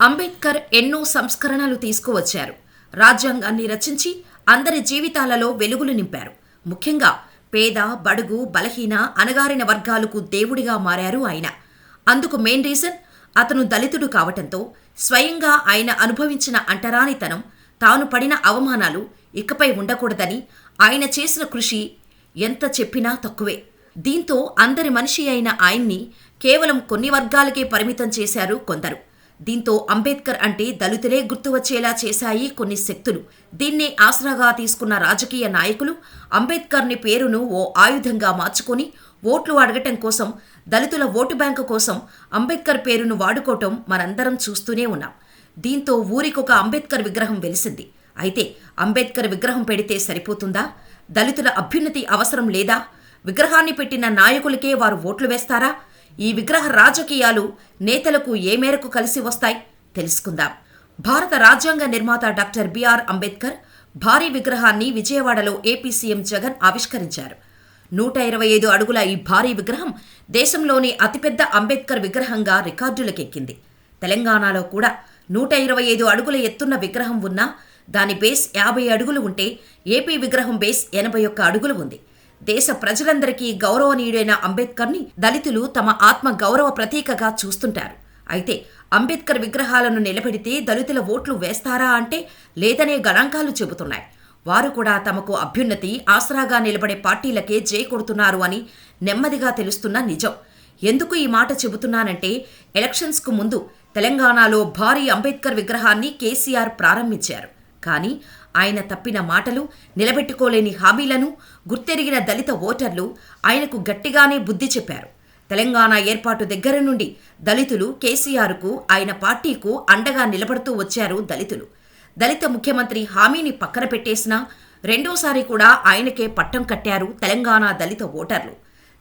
అంబేద్కర్ ఎన్నో సంస్కరణలు తీసుకువచ్చారు. రాజ్యాంగాన్ని రచించి అందరి జీవితాలలో వెలుగులు నింపారు. ముఖ్యంగా పేద బడుగు బలహీన అణగారిన వర్గాలకు దేవుడిగా మారారు ఆయన. అందుకు మెయిన్ రీజన్ అతను దళితుడు కావటంతో స్వయంగా ఆయన అనుభవించిన అంటరానితనం తాను పడిన అవమానాలు ఇకపై ఉండకూడదని ఆయన చేసిన కృషి ఎంత చెప్పినా తక్కువే. దీంతో అందరి మనిషి అయిన ఆయన్ని కేవలం కొన్ని వర్గాలకే పరిమితం చేశారు కొందరు. దీంతో అంబేద్కర్ అంటే దళితులే గుర్తు వచ్చేలా చేశాయి కొన్ని శక్తులు. దీన్ని ఆసరాగా తీసుకున్న రాజకీయ నాయకులు అంబేద్కర్ని పేరును ఓ ఆయుధంగా మార్చుకొని ఓట్లు అడగటం కోసం దళితుల ఓటు బ్యాంకు కోసం అంబేద్కర్ పేరును వాడుకోవటం మనందరం చూస్తూనే ఉన్నాం. దీంతో ఊరికొక అంబేద్కర్ విగ్రహం వెలిసింది. అయితే అంబేద్కర్ విగ్రహం పెడితే సరిపోతుందా? దళితుల అభ్యున్నతి అవసరం లేదా? విగ్రహాన్ని పెట్టిన నాయకులకే వారు ఓట్లు వేస్తారా? ఈ విగ్రహ రాజకీయాలు నేతలకు ఏ మేరకు కలిసి వస్తాయి తెలుసుకుందాం. భారత రాజ్యాంగ నిర్మాత డాక్టర్ బిఆర్ అంబేద్కర్ భారీ విగ్రహాన్ని విజయవాడలో ఏపీ సీఎం జగన్ ఆవిష్కరించారు. నూట ఇరవై ఐదు అడుగుల ఈ భారీ విగ్రహం దేశంలోని అతిపెద్ద అంబేద్కర్ విగ్రహంగా రికార్డులకెక్కింది. తెలంగాణలో కూడా నూట ఇరవై ఐదు అడుగుల ఎత్తున్న విగ్రహం ఉన్నా దాని బేస్ యాభై అడుగులు ఉంటే ఏపీ విగ్రహం బేస్ ఎనభై ఒక్క అడుగులు ఉంది. దేశ ప్రజలందరికీ గౌరవనీయుడైన అంబేద్కర్ని దళితులు తమ ఆత్మ గౌరవ ప్రతీకగా చూస్తుంటారు. అయితే అంబేద్కర్ విగ్రహాలను నిలబెడితే దళితుల ఓట్లు వేస్తారా అంటే లేదనే గణాంకాలు చెబుతున్నాయి. వారు కూడా తమకు అభ్యున్నతి ఆసరాగా నిలబడే పార్టీలకే జై కొడుతున్నారు అని నెమ్మదిగా తెలుస్తున్న నిజం. ఎందుకు ఈ మాట చెబుతున్నానంటే ఎలక్షన్స్కు ముందు తెలంగాణలో భారీ అంబేద్కర్ విగ్రహాన్ని కేసీఆర్ ప్రారంభించారు. కానీ ఆయన తప్పిన మాటలు నిలబెట్టుకోలేని హామీలను గుర్తెరిగిన దళిత ఓటర్లు ఆయనకు గట్టిగానే బుద్ధి చెప్పారు. తెలంగాణ ఏర్పాటు దగ్గర నుండి దళితులు కేసీఆర్కు ఆయన పార్టీకు అండగా నిలబడుతూ వచ్చారు దళితులు. దళిత ముఖ్యమంత్రి హామీని పక్కన పెట్టేసినా రెండోసారి కూడా ఆయనకే పట్టం కట్టారు తెలంగాణ దళిత ఓటర్లు.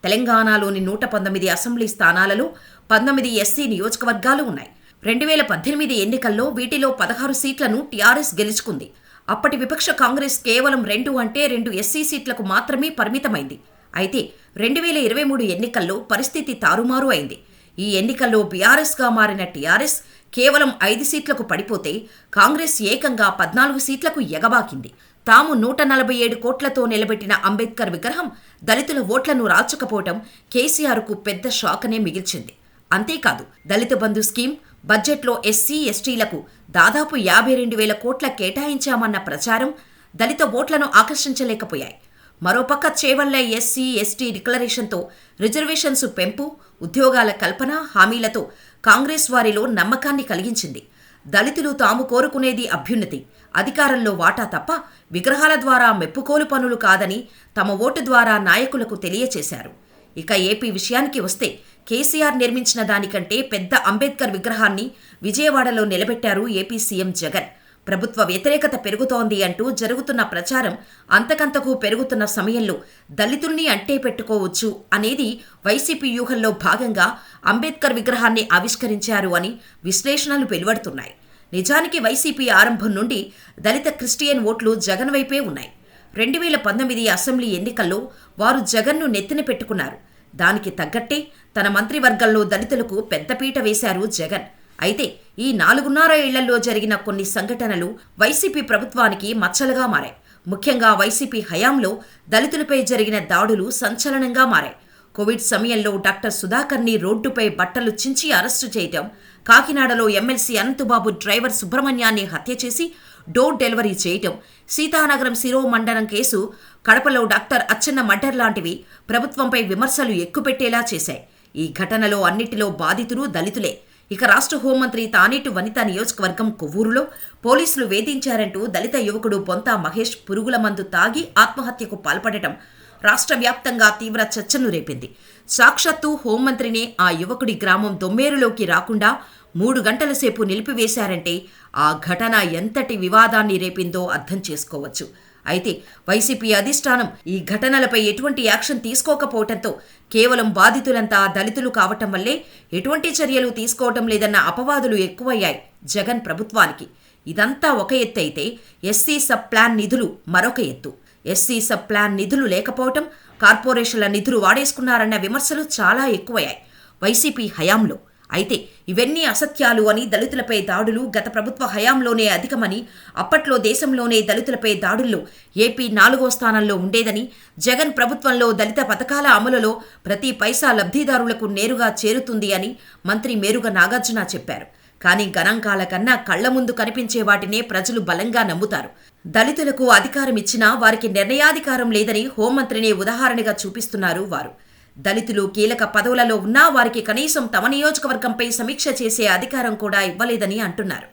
తెలంగాణలోని నూట పంతొమ్మిది అసెంబ్లీ స్థానాలలో పంతొమ్మిది ఎస్సీ నియోజకవర్గాలు ఉన్నాయి. రెండు వేల పద్దెనిమిది ఎన్నికల్లో వీటిలో పదహారు సీట్లను టీఆర్ఎస్ గెలుచుకుంది. అప్పటి విపక్ష కాంగ్రెస్ కేవలం రెండు అంటే రెండు ఎస్సీ సీట్లకు మాత్రమే పరిమితమైంది. అయితే రెండు వేల ఇరవై మూడు ఎన్నికల్లో పరిస్థితి తారుమారు అయింది. ఈ ఎన్నికల్లో బీఆర్ఎస్గా మారిన టీఆర్ఎస్ కేవలం ఐదు సీట్లకు పడిపోతే కాంగ్రెస్ ఏకంగా పద్నాలుగు సీట్లకు ఎగబాకింది. తాము నూట నలభై ఏడు కోట్లతో నిలబెట్టిన అంబేద్కర్ విగ్రహం దళితుల ఓట్లను రాల్చకపోవటం కేసీఆర్కు పెద్ద షాకనే మిగిల్చింది. అంతేకాదు దళిత బంధు స్కీమ్ బడ్జెట్లో ఎస్సీ ఎస్టీలకు దాదాపు యాభై రెండు వేల కోట్ల కేటాయించామన్న ప్రచారం దళిత ఓట్లను ఆకర్షించలేకపోయాయి. మరోపక్క చేవల్లే ఎస్సీ ఎస్టీ డిక్లరేషన్తో రిజర్వేషన్స్ పెంపు ఉద్యోగాల కల్పన హామీలతో కాంగ్రెస్ వారిలో నమ్మకాన్ని కలిగించింది. దళితులు తాము కోరుకునేది అభ్యున్నతి అధికారంలో వాటా తప్ప విగ్రహాల ద్వారా మెప్పుకోలు పనులు కాదని తమ ఓటు ద్వారా నాయకులకు తెలియచేశారు. ఇక ఏపీ విషయానికి వస్తే కేసీఆర్ నిర్మించిన దానికంటే పెద్ద అంబేద్కర్ విగ్రహాన్ని విజయవాడలో నిలబెట్టారు ఏపీ సీఎం జగన్. ప్రభుత్వ వ్యతిరేకత పెరుగుతోంది అంటూ జరుగుతున్న ప్రచారం అంతకంతకు పెరుగుతున్న సమయంలో దళితుల్ని అంటే పెట్టుకోవచ్చు అనేది వైసీపీ వ్యూహంలో భాగంగా అంబేద్కర్ విగ్రహాన్ని ఆవిష్కరించారు అని విశ్లేషణలు వెలువడుతున్నాయి. నిజానికి వైసీపీ ఆరంభం నుండి దళిత క్రిస్టియన్ ఓట్లు జగన్ వైపే ఉన్నాయి. రెండు వేల పంతొమ్మిది అసెంబ్లీ ఎన్నికల్లో వారు జగన్ను నెత్తిన పెట్టుకున్నారు. దానికి తగ్గట్టే తన మంత్రివర్గంలో దళితులకు పెద్దపీట వేశారు జగన్. అయితే ఈ నాలుగున్నర ఏళ్ళలో జరిగిన కొన్ని సంఘటనలు వైసీపీ ప్రభుత్వానికి మచ్చలుగా మారాయి. ముఖ్యంగా వైసీపీ హయాంలో దళితులపై జరిగిన దాడులు సంచలనంగా మారాయి. కోవిడ్ సమయంలో డాక్టర్ సుధాకర్ని రోడ్డుపై బట్టలు చించి అరెస్టు చేయటం కాకినాడలో ఎమ్మెల్సీ అనంతబాబు డ్రైవర్ సుబ్రహ్మణ్యాన్ని హత్య చేసి డోర్ డెలివరీ చేయటం సీతానగరం శిరోమండనం కేసు కడపలో డాక్టర్ అచ్చెన్న మర్డర్ లాంటివి ప్రభుత్వంపై విమర్శలు ఎక్కుపెట్టేలా చేశాయి. ఈ ఘటనలో అన్నిటిలో బాధితులు దళితులే. ఇక రాష్ట్ర హోంమంత్రి తానేటు వనిత నియోజకవర్గం కొవ్వూరులో పోలీసులు వేధించారంటూ దళిత యువకుడు బొంతా మహేష్ పురుగుల మందు తాగి ఆత్మహత్యకు పాల్పడటం రాష్ట్ర వ్యాప్తంగా తీవ్ర చర్చను రేపింది. సాక్షాత్తు హోంమంత్రినే ఆ యువకుడి గ్రామం దొమ్మేరులోకి రాకుండా మూడు గంటల సేపు నిలిపివేశారంటే ఆ ఘటన ఎంతటి వివాదాన్ని రేపిందో అర్థం చేసుకోవచ్చు. అయితే వైసీపీ అధిష్టానం ఈ ఘటనలపై ఎటువంటి యాక్షన్ తీసుకోకపోవటంతో కేవలం బాధితులంతా దళితులు కావటం వల్లే ఎటువంటి చర్యలు తీసుకోవటం లేదన్న అపవాదులు ఎక్కువయ్యాయి జగన్ ప్రభుత్వానికి. ఇదంతా ఒక ఎత్తు అయితే ఎస్సీ సబ్ ప్లాన్ నిధులు మరొక ఎత్తు. ఎస్సీ సబ్ ప్లాన్ నిధులు లేకపోవటం కార్పొరేషన్ల నిధులు వాడేసుకున్నారన్న విమర్శలు చాలా ఎక్కువయ్యాయి. వైసీపీ హయాంలో అయితే ఇవన్నీ అసత్యాలు అని దళితులపై దాడులు గత ప్రభుత్వ హయాంలోనే అధికమని అప్పట్లో దేశంలోనే దళితులపై దాడుల్లో ఏపీ నాలుగో స్థానంలో ఉండేదని జగన్ ప్రభుత్వంలో దళిత పథకాల అమలులో ప్రతి పైసా లబ్ధిదారులకు నేరుగా చేరుతుంది అని మంత్రి మేరుగ నాగార్జున చెప్పారు. కానీ గణాంకాల కన్నా కళ్ళ ముందు కనిపించే వాటినే ప్రజలు బలంగా నమ్ముతారు. దళితులకు అధికారం ఇచ్చినా వారికి నిర్ణయాధికారం లేదని హోంమంత్రినే ఉదాహరణగా చూపిస్తున్నారు వారు. దళితులు కీలక పదవులలో ఉన్నా వారికి కనీసం తమ నియోజకవర్గంపై సమీక్ష చేసే అధికారం కూడా ఇవ్వలేదని అంటున్నారు.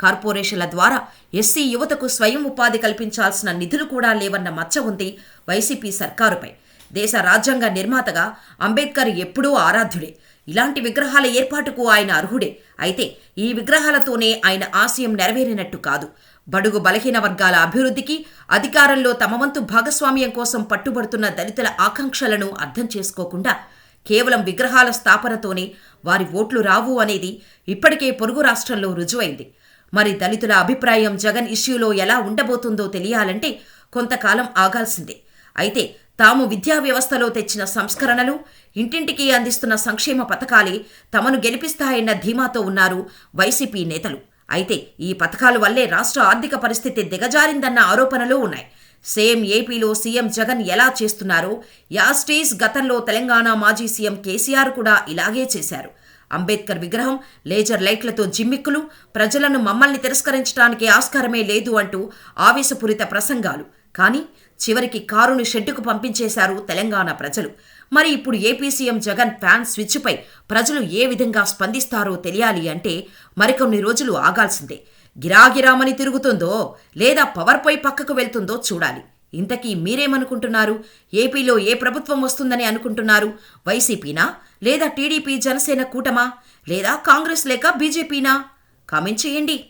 కార్పొరేషన్ల ద్వారా ఎస్సీ యువతకు స్వయం ఉపాధి కల్పించాల్సిన నిధులు కూడా లేవన్న మచ్చ ఉంది వైసీపీ సర్కారుపై. దేశ రాజ్యాంగ నిర్మాతగా అంబేద్కర్ ఎప్పుడూ ఆరాధ్యుడే. ఇలాంటి విగ్రహాల ఏర్పాటుకు ఆయన అర్హుడే. అయితే ఈ విగ్రహాలతోనే ఆయన ఆశయం నెరవేరినట్టు కాదు. బడుగు బలహీన వర్గాల అభివృద్ధికి అధికారంలో తమ వంతు భాగస్వామ్యం కోసం పట్టుబడుతున్న దళితుల ఆకాంక్షలను అర్థం చేసుకోకుండా కేవలం విగ్రహాల స్థాపనతోనే వారి ఓట్లు రావు అనేది ఇప్పటికే పొరుగు రాష్ట్రంలో రుజువైంది. మరి దళితుల అభిప్రాయం జగన్ ఇష్యూలో ఎలా ఉండబోతుందో తెలియాలంటే కొంతకాలం ఆగాల్సిందే. అయితే తాము విద్యా వ్యవస్థలో తెచ్చిన సంస్కరణలు ఇంటింటికి అందిస్తున్న సంక్షేమ పథకాలే తమను గెలిపిస్తాయన్న ధీమాతో ఉన్నారు వైసీపీ నేతలు. అయితే ఈ పథకాల వల్లే రాష్ట్ర ఆర్థిక పరిస్థితి దిగజారిందన్న ఆరోపణలు ఉన్నాయి. సేమ్ ఏపీలో సీఎం జగన్ ఎలా చేస్తున్నారో యాస్టీస్ గతంలో తెలంగాణ మాజీ సీఎం కేసీఆర్ కూడా ఇలాగే చేశారు. అంబేద్కర్ విగ్రహం లేజర్ లైట్లతో జిమ్మిక్కులు ప్రజలను మమ్మల్ని తిరస్కరించడానికి ఆస్కారమే లేదు అంటూ ఆవేశపూరిత ప్రసంగాలు. కానీ చివరికి కారుని షెడ్డుకు పంపించేశారు తెలంగాణ ప్రజలు. మరి ఇప్పుడు ఏపీ సీఎం జగన్ ఫ్యాన్ స్విచ్పై ప్రజలు ఏ విధంగా స్పందిస్తారో తెలియాలి అంటే మరికొన్ని రోజులు ఆగాల్సిందే. గిరాగిరామని తిరుగుతుందో లేదా పవర్పై పక్కకు వెళ్తుందో చూడాలి. ఇంతకీ మీరేమనుకుంటున్నారు? ఏపీలో ఏ ప్రభుత్వం వస్తుందని అనుకుంటున్నారు? వైసీపీనా? లేదా టీడీపీ జనసేన కూటమా? లేదా కాంగ్రెస్ లేక బీజేపీనా? కామెంట్ చేయండి.